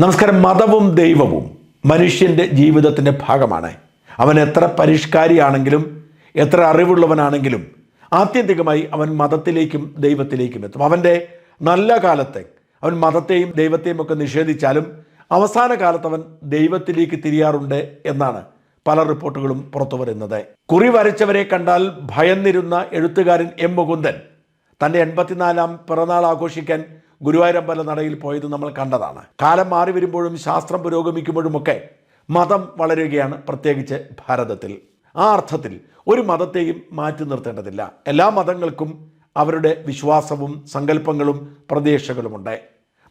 നമസ്കാരം. മതവും ദൈവവും മനുഷ്യന്റെ ജീവിതത്തിന്റെ ഭാഗമാണ്. അവൻ എത്ര പരിഷ്കാരിയാണെങ്കിലും എത്ര അറിവുള്ളവനാണെങ്കിലും ആത്യന്തികമായി അവൻ മതത്തിലേക്കും ദൈവത്തിലേക്കും എത്തും. അവന്റെ നല്ല കാലത്തെ അവൻ മതത്തെയും ദൈവത്തെയും ഒക്കെ നിഷേധിച്ചാലും അവസാന കാലത്ത് അവൻ ദൈവത്തിലേക്ക് തിരിയാറുണ്ട് എന്നാണ് പല റിപ്പോർട്ടുകളും പുറത്തു വരുന്നത്. കുറി വരച്ചവരെ കണ്ടാൽ ഭയന്നിരുന്ന എഴുത്തുകാരൻ എം മുകുന്ദൻ തന്റെ എൺപത്തിനാലാം പിറന്നാൾ ആഘോഷിക്കാൻ ഗുരുവായൂരമ്പല നടയിൽ പോയത് നമ്മൾ കണ്ടതാണ്. കാലം മാറി വരുമ്പോഴും ശാസ്ത്രം പുരോഗമിക്കുമ്പോഴുമൊക്കെ മതം വളരുകയാണ് പ്രത്യേകിച്ച് ഭാരതത്തിൽ. ആ അർത്ഥത്തിൽ ഒരു മതത്തെയും മാറ്റി നിർത്തേണ്ടതില്ല. എല്ലാ മതങ്ങൾക്കും അവരുടെ വിശ്വാസവും സങ്കല്പങ്ങളും പ്രതീക്ഷകളുമുണ്ട്.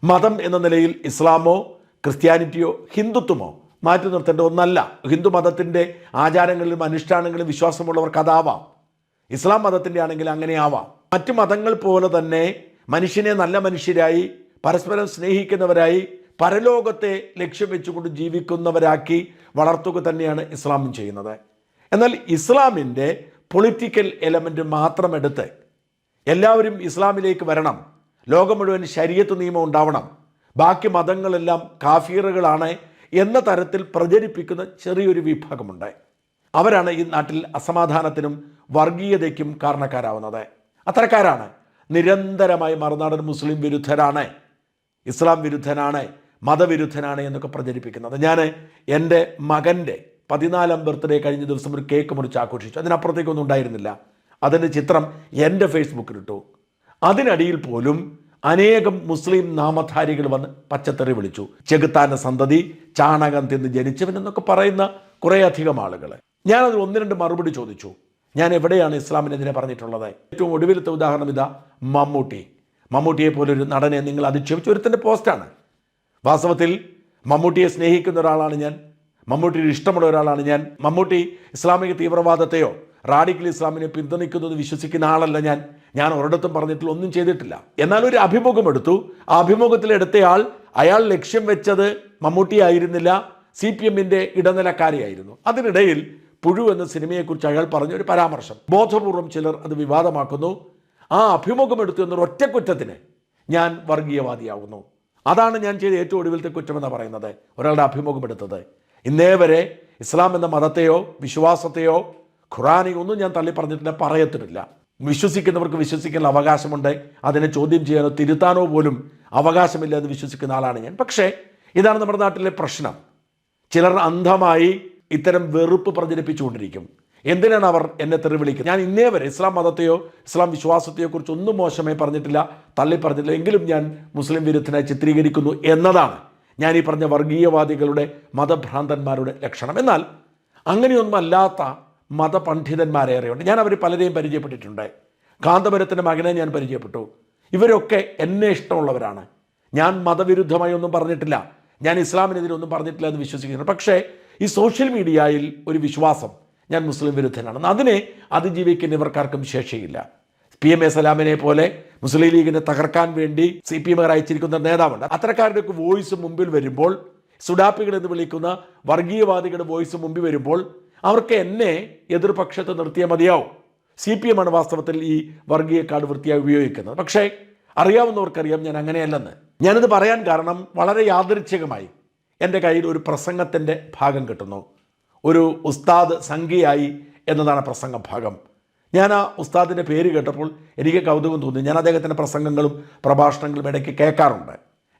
മതം എന്ന നിലയിൽ ഇസ്ലാമോ ക്രിസ്ത്യാനിറ്റിയോ ഹിന്ദുത്വമോ മാറ്റി നിർത്തേണ്ട ഒന്നല്ല. ഹിന്ദു മതത്തിന്റെ ആചാരങ്ങളിലും അനുഷ്ഠാനങ്ങളിലും വിശ്വാസമുള്ളവർക്ക് അതാവാം. ഇസ്ലാം മതത്തിന്റെ ആണെങ്കിൽ അങ്ങനെ ആവാം മറ്റു മതങ്ങൾ പോലെ തന്നെ മനുഷ്യനെ നല്ല മനുഷ്യരായി പരസ്പരം സ്നേഹിക്കുന്നവരായി പരലോകത്തെ ലക്ഷ്യം വെച്ചുകൊണ്ട് ജീവിക്കുന്നവരാക്കി വളർത്തുക തന്നെയാണ് ഇസ്ലാമും ചെയ്യുന്നത്. എന്നാൽ ഇസ്ലാമിന്റെ പൊളിറ്റിക്കൽ എലമെന്റ് മാത്രം എടുത്ത് എല്ലാവരും ഇസ്ലാമിലേക്ക് വരണം. ലോകം മുഴുവൻ ശരീരത്ത് നിയമം ഉണ്ടാവണം. ബാക്കി മതങ്ങളെല്ലാം കാഫീറുകളാണ് എന്ന തരത്തിൽ പ്രചരിപ്പിക്കുന്ന ചെറിയൊരു വിഭാഗമുണ്ട്. അവരാണ് ഈ നാട്ടിൽ അസമാധാനത്തിനും വർഗീയതയ്ക്കും കാരണക്കാരാവുന്നത്. അത്തരക്കാരാണ് നിരന്തരമായി മറുനാടൻ മുസ്ലിം വിരുദ്ധരാണ് ഇസ്ലാം വിരുദ്ധനാണ് മതവിരുദ്ധനാണ് എന്നൊക്കെ പ്രചരിപ്പിക്കുന്നത്. ഞാൻ എന്റെ മകന്റെ പതിനാലാം ബർത്ത്ഡേ കഴിഞ്ഞ ദിവസം ഒരു കേക്ക് മുറിച്ച് ആഘോഷിച്ചു. അതിനപ്പുറത്തേക്കൊന്നും ഉണ്ടായിരുന്നില്ല. അതിന്റെ ചിത്രം എന്റെ ഫേസ്ബുക്കിലിട്ടു. അതിനടിയിൽ പോലും അനേകം മുസ്ലിം നാമധാരികൾ വന്ന് പച്ചത്തറി വിളിച്ചു. ചെകുത്താന്റെ സന്തതി ചാണകം തിന്ന് ജനിച്ചവൻ എന്നൊക്കെ പറയുന്ന കുറേയധികം ആളുകൾ ഞാനതിൽ ഒന്ന് രണ്ട് മറുപടി ചോദിച്ചു. ഞാൻ എവിടെയാണ് ഇസ്ലാമിനെതിരെ പറഞ്ഞിട്ടുള്ളത്? ഏറ്റവും ഒടുവിലത്തെ ഉദാഹരണം ഇതാ മമ്മൂട്ടി. മമ്മൂട്ടിയെ പോലൊരു നടനെ നിങ്ങൾ അധിക്ഷേപിച്ച ഒരുത്തിന്റെ പോസ്റ്റാണ്. വാസ്തവത്തിൽ മമ്മൂട്ടിയെ സ്നേഹിക്കുന്ന ഒരാളാണ് ഞാൻ. മമ്മൂട്ടിയുടെ ഇഷ്ടമുള്ള ഒരാളാണ് ഞാൻ. മമ്മൂട്ടി ഇസ്ലാമിക തീവ്രവാദത്തെയോ റാഡിക്കൽ ഇസ്ലാമിനെ പിന്തുണയ്ക്കുന്നത് വിശ്വസിക്കുന്ന ആളല്ല ഞാൻ. ഞാൻ ഒരിടത്തും പറഞ്ഞിട്ടില്ല ഒന്നും ചെയ്തിട്ടില്ല. എന്നാൽ ഒരു അഭിമുഖം എടുത്തു. ആ അഭിമുഖത്തിൽ എടുത്തയാൾ അയാൾ ലക്ഷ്യം വെച്ചത് മമ്മൂട്ടി ആയിരുന്നില്ല സി പി എമ്മിന്റെ ഇടനിലക്കാരിയായിരുന്നു. അതിനിടയിൽ പുഴു എന്ന സിനിമയെക്കുറിച്ച് അയാൾ പറഞ്ഞ ഒരു പരാമർശം. ബോധപൂർവം ചിലർ അത് വിവാദമാക്കുന്നു. ആ അഭിമുഖം എടുത്തു എന്നൊരു ഒറ്റക്കുറ്റത്തിന് ഞാൻ വർഗീയവാദിയാകുന്നു അതാണ് ഞാൻ ചെയ്ത ഏറ്റവും ഒടുവിലത്തെ കുറ്റമെന്ന് പറയുന്നത്. ഒരാളുടെ അഭിമുഖം എടുത്തത്. ഇന്നേ വരെ ഇസ്ലാം എന്ന മതത്തെയോ വിശ്വാസത്തെയോ ഖുറാനെയോ ഒന്നും ഞാൻ തള്ളി പറഞ്ഞിട്ടില്ല പറയത്തിട്ടില്ല. വിശ്വസിക്കുന്നവർക്ക് വിശ്വസിക്കുന്ന അവകാശമുണ്ട്. അതിനെ ചോദ്യം ചെയ്യാനോ തിരുത്താനോ പോലും അവകാശമില്ല എന്ന് വിശ്വസിക്കുന്ന ആളാണ് ഞാൻ. പക്ഷേ ഇതാണ് നമ്മുടെ നാട്ടിലെ പ്രശ്നം. ചിലർ അന്ധമായി ഇത്തരം വെറുപ്പ് പ്രചരിപ്പിച്ചുകൊണ്ടിരിക്കും. എന്തിനാണ് അവർ എന്നെ തെറി വിളിക്കുന്നത് ഞാൻ ഇന്നേ വരെ ഇസ്ലാം മതത്തെയോ ഇസ്ലാം വിശ്വാസത്തെയോ കുറിച്ച് ഒന്നും മോശമായി പറഞ്ഞിട്ടില്ല തള്ളി പറഞ്ഞിട്ടില്ല എങ്കിലും ഞാൻ മുസ്ലിം വിരുദ്ധനായി ചിത്രീകരിക്കുന്നു എന്നതാണ് ഞാൻ ഈ പറഞ്ഞ വർഗീയവാദികളുടെ മതഭ്രാന്തന്മാരുടെ ലക്ഷണം. എന്നാൽ അങ്ങനെയൊന്നും അല്ലാത്ത മതപണ്ഡിതന്മാരേറെയുണ്ട് ഞാൻ അവർ പലരെയും പരിചയപ്പെട്ടിട്ടുണ്ട്. കാന്തപുരത്തിന്റെ മകനെ ഞാൻ പരിചയപ്പെട്ടു. ഇവരൊക്കെ എന്നെ ഇഷ്ടമുള്ളവരാണ്. ഞാൻ മതവിരുദ്ധമായി ഒന്നും പറഞ്ഞിട്ടില്ല. ഞാൻ ഇസ്ലാമിനെതിരെ ഒന്നും പറഞ്ഞിട്ടില്ല എന്ന് വിശ്വസിക്കുന്നു. പക്ഷേ ഈ സോഷ്യൽ മീഡിയയിൽ ഒരു വിശ്വാസം ഞാൻ മുസ്ലിം വിരുദ്ധനാണ്. അതിനെ അതിജീവിക്കുന്ന ഇവർക്കാർക്കും ശേഷിയില്ല. പി എം എ സലാമിനെ പോലെ മുസ്ലിം ലീഗിനെ തകർക്കാൻ വേണ്ടി സി പി എമ്മുകാർ അയച്ചിരിക്കുന്ന നേതാവുണ്ട്. അത്തരക്കാരുടെയൊക്കെ വോയിസ് മുമ്പിൽ വരുമ്പോൾ സുഡാപ്പികൾ എന്ന് വിളിക്കുന്ന വർഗീയവാദികളുടെ വോയിസ് മുമ്പിൽ വരുമ്പോൾ അവർക്ക് എന്നെ എതിർപക്ഷത്ത് നിർത്തിയാൽ മതിയാവും. സി പി എമ്മാണ് വാസ്തവത്തിൽ ഈ വർഗീയ കാർഡ് വൃത്തിയായി ഉപയോഗിക്കുന്നത്. പക്ഷേ അറിയാവുന്നവർക്കറിയാം ഞാൻ അങ്ങനെയല്ലെന്ന്. ഞാനിത് പറയാൻ കാരണം വളരെ യാദൃച്ഛികമായി. എന്റെ കയ്യിൽ ഒരു പ്രസംഗത്തിന്റെ ഭാഗം കിട്ടുന്നു. ഒരു ഉസ്താദ് സംഖ്യയായി എന്നതാണ് പ്രസംഗ ഭാഗം. ഞാൻ ആ ഉസ്താദിന്റെ പേര് കേട്ടപ്പോൾ എനിക്ക് കൗതുകം തോന്നി. ഞാൻ അദ്ദേഹത്തിന്റെ പ്രസംഗങ്ങളും പ്രഭാഷണങ്ങളും ഇടയ്ക്ക് കേൾക്കാറുണ്ട്.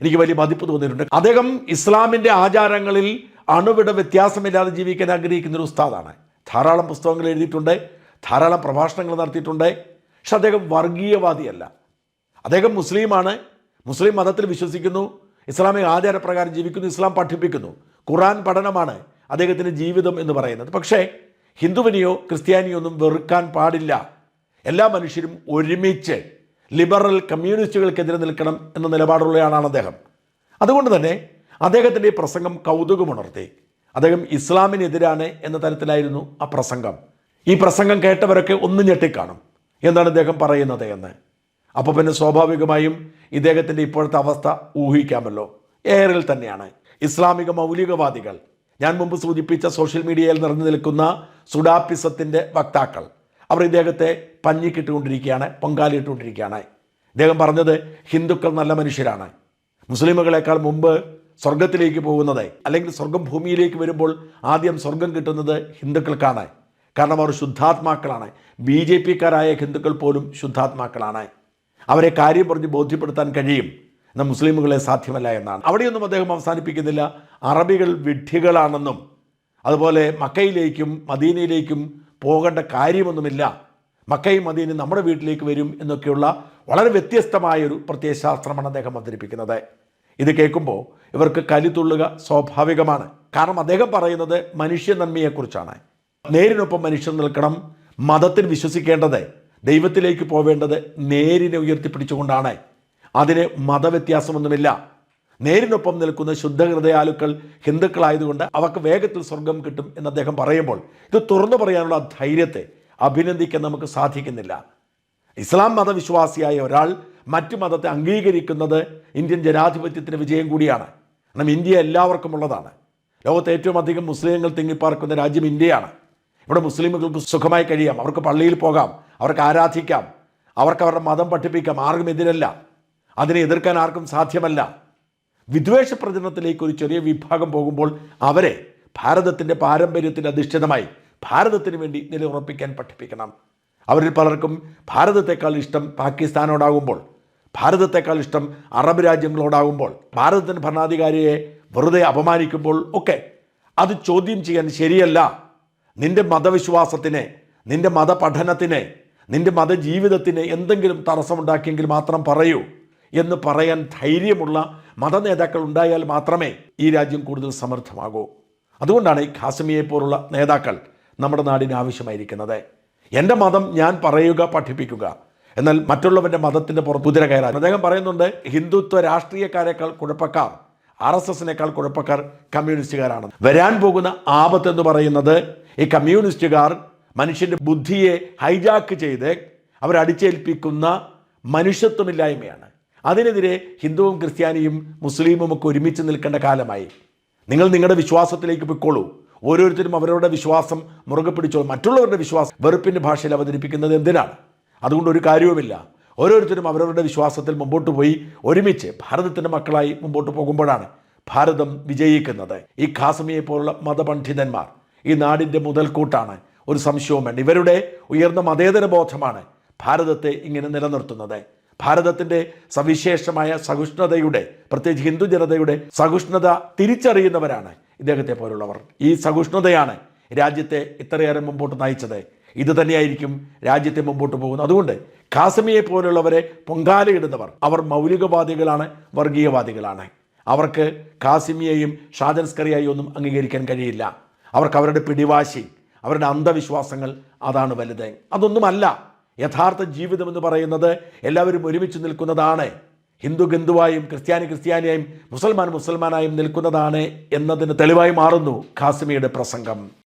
എനിക്ക് വലിയ മതിപ്പ് തോന്നിയിട്ടുണ്ട്. അദ്ദേഹം ഇസ്ലാമിന്റെ ആചാരങ്ങളിൽ അണുവിട വ്യത്യാസമില്ലാതെ ജീവിക്കാൻ ആഗ്രഹിക്കുന്ന ഒരു ഉസ്താദാണ്. ധാരാളം പുസ്തകങ്ങൾ എഴുതിയിട്ടുണ്ട്. ധാരാളം പ്രഭാഷണങ്ങൾ നടത്തിയിട്ടുണ്ട്. പക്ഷെ അദ്ദേഹം വർഗീയവാദിയല്ല. അദ്ദേഹം മുസ്ലിമാണ്. മുസ്ലിം മതത്തിൽ വിശ്വസിക്കുന്നു. ഇസ്ലാമിക ആചാരപ്രകാരം ജീവിക്കുന്നു ഇസ്ലാം പഠിപ്പിക്കുന്നു. ഖുറാൻ പഠനമാണ് അദ്ദേഹത്തിന്റെ ജീവിതം എന്ന് പറയുന്നത്. പക്ഷേ ഹിന്ദുവിനെയോ ക്രിസ്ത്യാനിയോ ഒന്നും വെറുക്കാൻ പാടില്ല. എല്ലാ മനുഷ്യരും ഒരുമിച്ച് ലിബറൽ കമ്മ്യൂണിസ്റ്റുകൾക്കെതിരെ നിൽക്കണം എന്ന നിലപാടുള്ളയാളാണ് അദ്ദേഹം. അതുകൊണ്ട് തന്നെ അദ്ദേഹത്തിന്റെ ഈ പ്രസംഗം കൗതുകമുണർത്തി. അദ്ദേഹം ഇസ്ലാമിനെതിരാണ് എന്ന തരത്തിലായിരുന്നു ആ പ്രസംഗം. ഈ പ്രസംഗം കേട്ടവരൊക്കെ ഒന്ന് ഞെട്ടിക്കാണും. എന്താണ് അദ്ദേഹം പറയുന്നത് എന്ന്? അപ്പോൾ പിന്നെ സ്വാഭാവികമായും ഇദ്ദേഹത്തിന്റെ ഇപ്പോഴത്തെ അവസ്ഥ ഊഹിക്കാമല്ലോ. ഏറിൽ തന്നെയാണ്. ഇസ്ലാമിക മൗലികവാദികൾ. ഞാൻ മുമ്പ് സൂചിപ്പിച്ച സോഷ്യൽ മീഡിയയിൽ നിറഞ്ഞു നിൽക്കുന്ന സുഡാപ്പിസത്തിന്റെ വക്താക്കൾ. അവർ ഇദ്ദേഹത്തെ പഞ്ഞിക്കിട്ടുകൊണ്ടിരിക്കുകയാണ് പൊങ്കാലിട്ടുകൊണ്ടിരിക്കുകയാണ്. ഇദ്ദേഹം പറഞ്ഞത് ഹിന്ദുക്കൾ നല്ല മനുഷ്യരാണ്. മുസ്ലിമുകളെക്കാൾ മുമ്പ് സ്വർഗത്തിലേക്ക് പോകുന്നത് അല്ലെങ്കിൽ സ്വർഗം ഭൂമിയിലേക്ക് വരുമ്പോൾ ആദ്യം സ്വർഗം കിട്ടുന്നത് ഹിന്ദുക്കൾക്കാണ്. കാരണം അവർ ശുദ്ധാത്മാക്കളാണ്. ബി ജെ പിക്കാരായ ഹിന്ദുക്കൾ പോലും ശുദ്ധാത്മാക്കളാണ്. അവരെ കാര്യം പറഞ്ഞ് ബോധ്യപ്പെടുത്താൻ കഴിയും. എന്നാൽ മുസ്ലിമുകളെ സാധ്യമല്ല എന്നാണ്. അവിടെയൊന്നും അദ്ദേഹം അവസാനിപ്പിക്കുന്നില്ല. അറബികൾ വിഡ്ഢികളാണെന്നും അതുപോലെ മക്കയിലേക്കും മദീനയിലേക്കും പോകേണ്ട കാര്യമൊന്നുമില്ല. മക്കയും മദീനയും നമ്മുടെ വീട്ടിലേക്ക് വരും എന്നൊക്കെയുള്ള വളരെ വ്യത്യസ്തമായൊരു പ്രത്യയശാസ്ത്രമാണ് അദ്ദേഹം അവതരിപ്പിക്കുന്നത്. ഇത് കേൾക്കുമ്പോൾ ഇവർക്ക് കലിത്തുള്ളുക സ്വാഭാവികമാണ്. കാരണം അദ്ദേഹം പറയുന്നത് മനുഷ്യ നന്മയെക്കുറിച്ചാണ്. നേരിനൊപ്പം മനുഷ്യൻ നിൽക്കണം മതത്തിൽ വിശ്വസിക്കേണ്ടത് ദൈവത്തിലേക്ക് പോവേണ്ടത് നേരിനെ ഉയർത്തിപ്പിടിച്ചുകൊണ്ടാണ്. അതിന് മതവ്യത്യാസമൊന്നുമില്ല. നേരിനൊപ്പം നിൽക്കുന്ന ശുദ്ധഹൃദയാലുക്കൾ ഹിന്ദുക്കളായതുകൊണ്ട് അവർക്ക് വേഗത്തിൽ സ്വർഗം കിട്ടും എന്ന് അദ്ദേഹം പറയുമ്പോൾ ഇത് തുറന്നു പറയാനുള്ള ധൈര്യത്തെ അഭിനന്ദിക്കാൻ നമുക്ക് സാധിക്കുന്നില്ല. ഇസ്ലാം മതവിശ്വാസിയായ ഒരാൾ മറ്റു മതത്തെ അംഗീകരിക്കുന്നത് ഇന്ത്യൻ ജനാധിപത്യത്തിന് വിജയം കൂടിയാണ്. കാരണം ഇന്ത്യ എല്ലാവർക്കും ഉള്ളതാണ്. ലോകത്ത് ഏറ്റവും അധികം മുസ്ലിങ്ങൾ തിങ്ങിപ്പാർക്കുന്ന രാജ്യം ഇന്ത്യയാണ്. ഇവിടെ മുസ്ലിമുകൾക്ക് സുഖമായി കഴിയാം. അവർക്ക് പള്ളിയിൽ പോകാം. അവർക്ക് ആരാധിക്കാം. അവർക്ക് അവരുടെ മതം പഠിപ്പിക്കാം. ആർക്കും എതിരല്ല. അതിനെ എതിർക്കാൻ ആർക്കും സാധ്യമല്ല. വിദ്വേഷ പ്രചരണത്തിലേക്ക് ഒരു ചെറിയ വിഭാഗം പോകുമ്പോൾ അവരെ ഭാരതത്തിന്റെ പാരമ്പര്യത്തിൽ അധിഷ്ഠിതമായി ഭാരതത്തിന് വേണ്ടി നിലയുറപ്പിക്കാൻ പഠിപ്പിക്കണം. അവരിൽ പലർക്കും ഭാരതത്തെക്കാൾ ഇഷ്ടം പാകിസ്ഥാനോടാകുമ്പോൾ ഭാരതത്തെക്കാൾ ഇഷ്ടം അറബ് രാജ്യങ്ങളോടാകുമ്പോൾ ഭാരതത്തിന്റെ ഭരണാധികാരിയെ വെറുതെ അപമാനിക്കുമ്പോൾ ഒക്കെ അത് ചോദ്യം ചെയ്യാൻ ശരിയല്ല. നിന്റെ മതവിശ്വാസത്തിനെ നിന്റെ മതപഠനത്തിനെ നിന്റെ മതജീവിതത്തിന് എന്തെങ്കിലും തടസ്സമുണ്ടാക്കിയെങ്കിൽ മാത്രം പറയൂ എന്ന് പറയാൻ ധൈര്യമുള്ള മതനേതാക്കൾ ഉണ്ടായാൽ മാത്രമേ ഈ രാജ്യം കൂടുതൽ സമൃദ്ധമാകൂ. അതുകൊണ്ടാണ് ഈ ഖാസിമിയെ പോലുള്ള നേതാക്കൾ നമ്മുടെ നാടിന് ആവശ്യമായിരിക്കുന്നത്. എന്റെ മതം ഞാൻ പറയുക പഠിപ്പിക്കുക. എന്നാൽ മറ്റുള്ളവന്റെ മതത്തിന്റെ പുറത്ത് കുതിര കയറാൻ. അദ്ദേഹം പറയുന്നുണ്ട് ഹിന്ദുത്വ രാഷ്ട്രീയക്കാരെക്കാൾ കുഴപ്പക്കാർ ആർ എസ് എസിനേക്കാൾ കുഴപ്പക്കാർ കമ്മ്യൂണിസ്റ്റുകാരാണ്. വരാൻ പോകുന്ന ആപത്തെന്ന് പറയുന്നത് ഈ കമ്മ്യൂണിസ്റ്റുകാർ മനുഷ്യന്റെ ബുദ്ധിയെ ഹൈജാക്ക് ചെയ്ത് അവരടിച്ചേൽപ്പിക്കുന്ന മനുഷ്യത്വമില്ലായ്മയാണ്. അതിനെതിരെ ഹിന്ദുവും ക്രിസ്ത്യാനിയും മുസ്ലിമും ഒക്കെ ഒരുമിച്ച് നിൽക്കേണ്ട കാലമായി. നിങ്ങൾ നിങ്ങളുടെ വിശ്വാസത്തിലേക്ക് പൊയ്ക്കോളൂ. ഓരോരുത്തരും അവരവരുടെ വിശ്വാസം മുറുകെ പിടിച്ചോളൂ മറ്റുള്ളവരുടെ വിശ്വാസം വെറുപ്പിന്റെ ഭാഷയിൽ അവതരിപ്പിക്കുന്നത് എന്തിനാണ്? അതുകൊണ്ട് ഒരു കാര്യവുമില്ല. ഓരോരുത്തരും അവരവരുടെ വിശ്വാസത്തിൽ മുമ്പോട്ട് പോയി ഒരുമിച്ച് ഭാരതത്തിന്റെ മക്കളായി മുമ്പോട്ട് പോകുമ്പോഴാണ് ഭാരതം വിജയിക്കുന്നത്. ഈ ഖാസമിയെ പോലുള്ള മതപണ്ഡിതന്മാർ ഈ നാടിന്റെ മുതൽക്കൂട്ടാണ് ഒരു സംശയവും വേണ്ട. ഇവരുടെ ഉയർന്ന മതേതര ബോധമാണ് ഭാരതത്തെ ഇങ്ങനെ നിലനിർത്തുന്നത്. ഭാരതത്തിന്റെ സവിശേഷമായ സഹിഷ്ണുതയുടെ പ്രത്യേകിച്ച് ഹിന്ദു ജനതയുടെ സഹിഷ്ണുത തിരിച്ചറിയുന്നവരാണ് ഇദ്ദേഹത്തെ പോലുള്ളവർ. ഈ സഹിഷ്ണുതയാണ് രാജ്യത്തെ ഇത്രയേറെ മുമ്പോട്ട് നയിച്ചത്. ഇത് തന്നെയായിരിക്കും രാജ്യത്തെ മുമ്പോട്ട് പോകുന്നത്. അതുകൊണ്ട് ഖാസമിയെ പോലുള്ളവരെ പൊങ്കാലയിടുന്നവർ അവർ മൗലികവാദികളാണ് വർഗീയവാദികളാണ്. അവർക്ക് കാസിമിയെയും ഷാജൻസ്കറിയായി ഒന്നും അംഗീകരിക്കാൻ കഴിയില്ല. അവർക്ക് അവരുടെ പിടിവാശി അവരുടെ അന്ധവിശ്വാസങ്ങൾ അതാണ് വലുത്. അതൊന്നുമല്ല. യഥാർത്ഥ ജീവിതം എന്ന് പറയുന്നത് എല്ലാവരും ഒരുമിച്ച് നിൽക്കുന്നതാണ്. ഹിന്ദു ഹിന്ദുവായും ക്രിസ്ത്യാനി ക്രിസ്ത്യാനിയായും മുസൽമാൻ മുസൽമാനായും നിൽക്കുന്നതാണ് എന്നതിന് തെളിവായി മാറുന്നു ഖാസിമിയുടെ പ്രസംഗം.